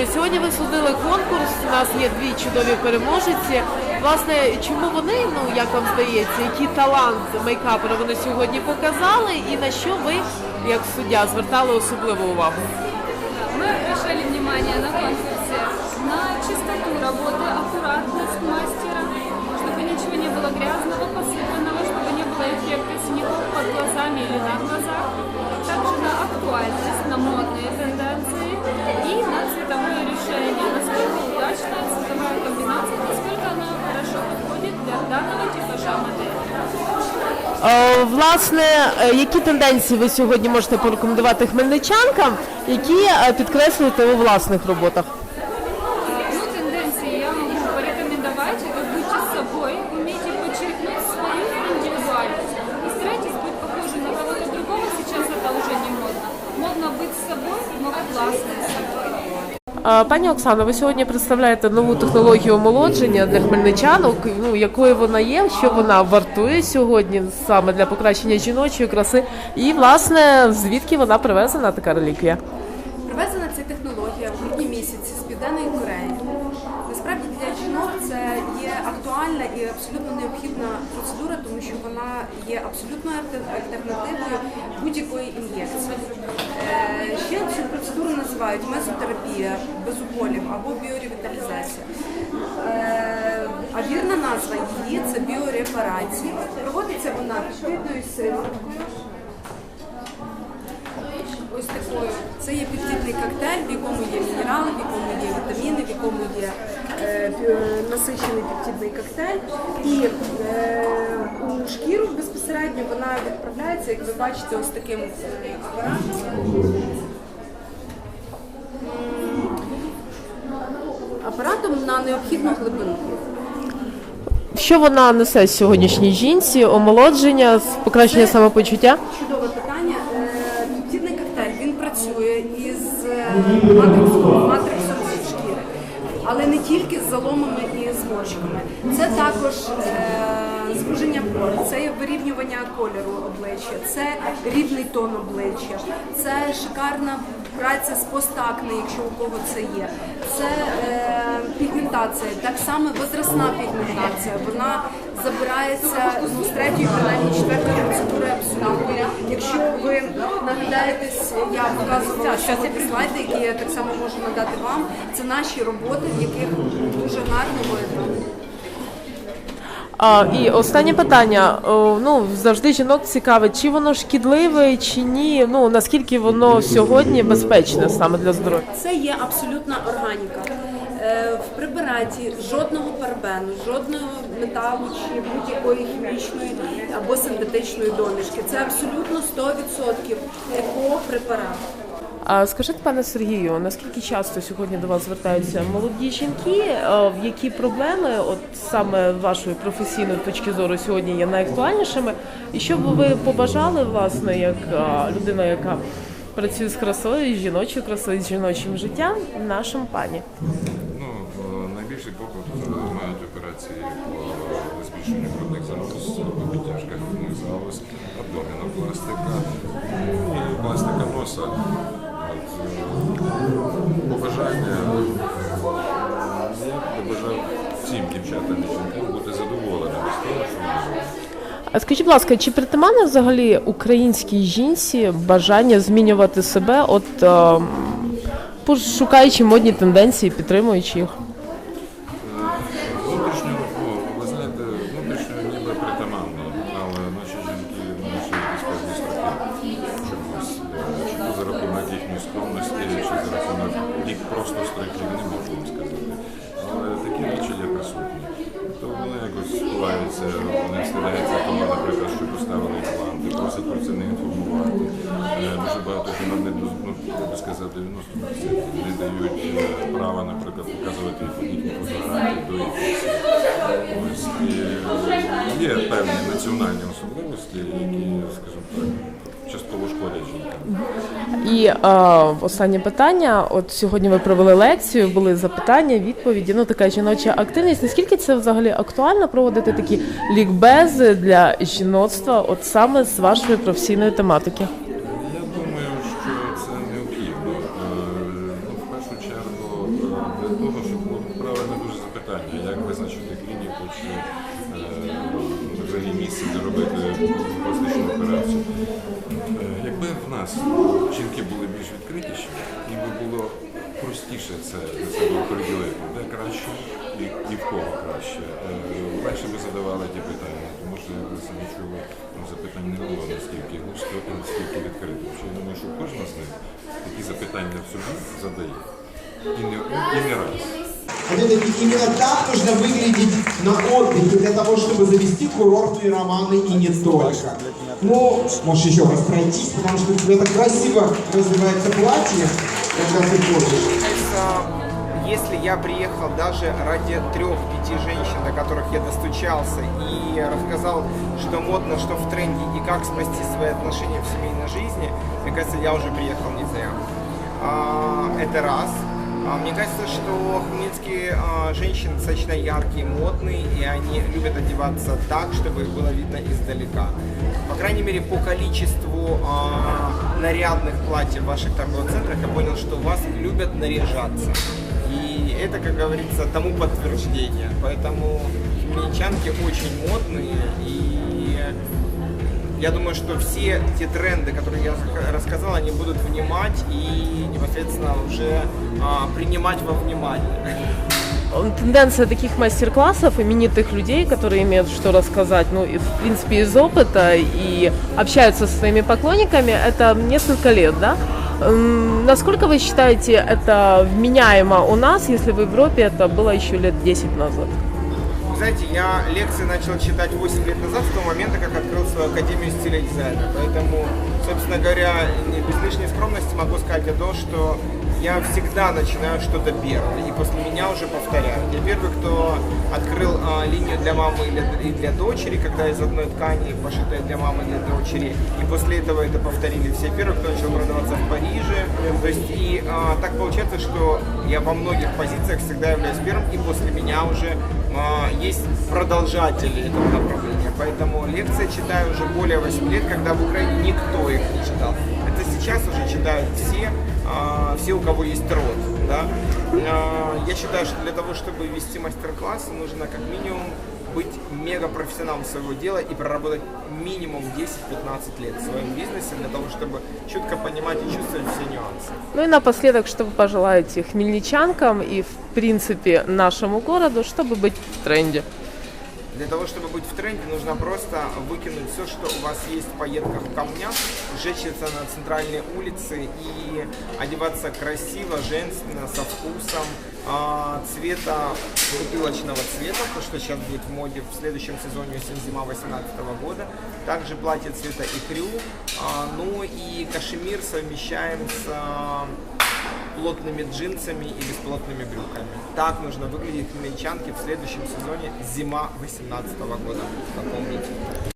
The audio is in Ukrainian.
Олю, сьогодні ви судили конкурс. У нас є дві чудові переможниці. Власне, чому вони, ну як вам здається, який талант мейкапера вони сьогодні показали, і на що ви, як суддя, звертали особливу увагу? Мы обращали внимание на конкурсе на чистоту работы, аккуратность мастера, чтобы ничего не было грязного, посыпанного, чтобы не было эффекта синяков под глазами или на глазах. Также на актуальность, на модные тенденции и на цветовое решение, насколько удачная цветовая комбинация, насколько она хорошо подходит для данного типажа модели. Власне, е, які тенденції ви сьогодні можете порекомендувати хмельничанкам, які е, підкреслюєте у власних роботах? Пані Оксана, ви сьогодні представляєте нову технологію омолодження для хмельничанок. Ну якою вона є, що вона вартує сьогодні саме для покращення жіночої краси, і власне звідки вона привезена така реліквія? Привезена ця технологія в грудні місяці з південної Кореї. Насправді для жінок це є актуальна і абсолютно необхідна процедура, тому що вона є абсолютною альтернативою будь-якої ін'єкції. Е, Ще цю процедуру називають мезотерапія без уколів або біоревіталізація. Е, А вірна назва її це біорепарація. Проводиться вона підпитною сивороткою. Ось такою. Це є пептидний коктейль, в якому є мінерали, в якому є вітаміни, в якому є е, насичений пептидний коктейль. У шкіру безпосередньо вона відправляється, як ви бачите, ось таким е, апаратом. Апаратом на необхідну глибину. Що вона несе сьогоднішній жінці? Омолодження, покращення самопочуття? Чудове питання. Е, Пептидний коктейль він працює із е, матриксом, але не тільки з заломами і зморшками. Це також е, звуження пор, це вирівнювання кольору обличчя, це рідний тон обличчя, це шикарна праця з постакне, якщо у кого це є. Це е, пігментація, так само возрастна пігментація. Вона забирається ну, з третьої, принаймні четвертої процедури абсолютно. Якщо ви нагадаєтесь, я показувала слайди, які я так само можу надати вам. Це наші роботи, в яких дуже гарно видно. А, і останнє питання. О, ну завжди жінок цікавить, чи воно шкідливе, чи ні. Ну наскільки воно сьогодні безпечне саме для здоров'я? Це є абсолютна органіка. Е, В препараті жодного парабену, жодного металу чи будь-якої хімічної або синтетичної домішки. Це абсолютно 100% екопрепарат. А скажіть, пане Сергію, наскільки часто сьогодні до вас звертаються молоді жінки? В які проблеми, от саме вашої професійної точки зору, сьогодні є найактуальнішими? І що б ви побажали, власне, як людина, яка працює з красою, з жіночою красою, з жіночим життям, нашим пані? Ну, е, найбільший е, мають операції по збільшенню грудних залоз, по підтяжках грудних залоз, абдомінопластика пластика носа. Е, побажання, е, побажав всім дівчатам і жінкам бути задоволеними з того, що вони. Скажіть, будь ласка, чи притаманне взагалі українській жінці бажання змінювати себе, от ем, пошукаючи модні тенденції, підтримуючи їх? Внутрішньо, ну, ви знаєте, внутрішньо ніби притаманно, але наші жінки наші якісь певні страхи чомусь. е, Чи то за рахунок їхньої скромності, чи за рахунок їх просто страхів, не можу вам сказати. Але такі речі є присутні. То вони якось ховаються, вони вставляються, тому, наприклад, що поставили імпланти, просять про це не інформувати. Е, Дуже багато жінок не ну, я би сказав, 90% не дають е, права, наприклад, показувати їхні фотографії до. Ось е, є певні національні особливості, які, скажімо так, частково шкодять жінкам. І е, останнє питання. От сьогодні ви провели лекцію, були запитання, відповіді. Ну така жіноча активність. Наскільки це взагалі актуально проводити такі лікбези для жіноцтва, от саме з вашої професійної тематики? Я думаю, що це необхідно. Е, Ну, в першу чергу, того, що ну, правильне дуже запитання, як визначити клініку чи е, взагалі місце, де робити пластичну операцію. В нас жінки були більш відкритіші, і би було простіше це себе оприділити, де краще і, і в кого краще. Е, легше би задавали ті питання, тому що ви самі чули, ну, запитань не було настільки густо настільки відкрито. Я думаю, що кожна з них такі запитання в собі задає. І не, і не раз. Опять-таки, именно так нужно выглядеть на отдыхе для того, чтобы завести курортные романы и не только. Ну, можешь еще раз пройтись, потому что у тебя так красиво развивается платье, когда ты ходишь. Кажется, Если я приехал даже ради трех-пяти женщин, до которых я достучался и рассказал, что модно, что в тренде и как спасти свои отношения в семейной жизни, мне кажется, я уже приехал не зря. А, Это раз. А, Мне кажется, что хмельницкие а, женщины достаточно яркие, модные, и они любят одеваться так, чтобы их было видно издалека. По крайней мере, по количеству а, нарядных платьев в ваших торговых центрах я понял, что вас любят наряжаться. И это, как говорится, тому подтверждение. Поэтому хмельничанки очень модные и я думаю, что все те тренды, которые я рассказал, они будут внимать и непосредственно уже а, принимать во внимание. Тенденция таких мастер-классов, именитых людей, которые имеют что рассказать, ну, в принципе, из опыта и общаются со своими поклонниками, это несколько лет, да? Насколько вы считаете это вменяемо у нас, если в Европе это было еще лет 10 назад? Вы знаете, я лекции начал читать 8 лет назад, с того момента, как открыл свою Академию стиля и дизайна. Поэтому, собственно говоря, не- без лишней скромности могу сказать о том, что я всегда начинаю что-то первое, и после меня уже повторяют. Я первый, кто открыл а, линию для мамы и для, и для дочери, когда из одной ткани пошитая для мамы и для дочери, и после этого это повторили все. Первый, кто начал продаваться в Париже. То есть и а, так получается, что я во многих позициях всегда являюсь первым, и после меня уже а, есть продолжатели этого направления. Поэтому лекции читаю уже более 8 лет, когда в Украине никто их не читал. Это сейчас уже читают все, все, у кого есть рот. Да? А, Я считаю, что для того, чтобы вести мастер-классы, нужно как минимум быть мега-профессионалом своего дела и проработать минимум 10-15 лет в своем бизнесе для того, чтобы четко понимать и чувствовать все нюансы. Ну и напоследок, что вы пожелаете хмельничанкам и, в принципе, нашему городу, чтобы быть в тренде? Для того, чтобы быть в тренде, нужно просто выкинуть все, что у вас есть в пайетках в камнях, сжечь это на центральной улице и одеваться красиво, женственно, со вкусом, а, цвета бутылочного цвета, то, что сейчас будет в моде в следующем сезоне осень-зима 2018 года. Также платье цвета икрю, а, ну и кашемир совмещаем с а, плотными джинсами и бесплотными брюками. Так нужно выглядеть хмельничанки в следующем сезоне зима 2018 года. Запомните.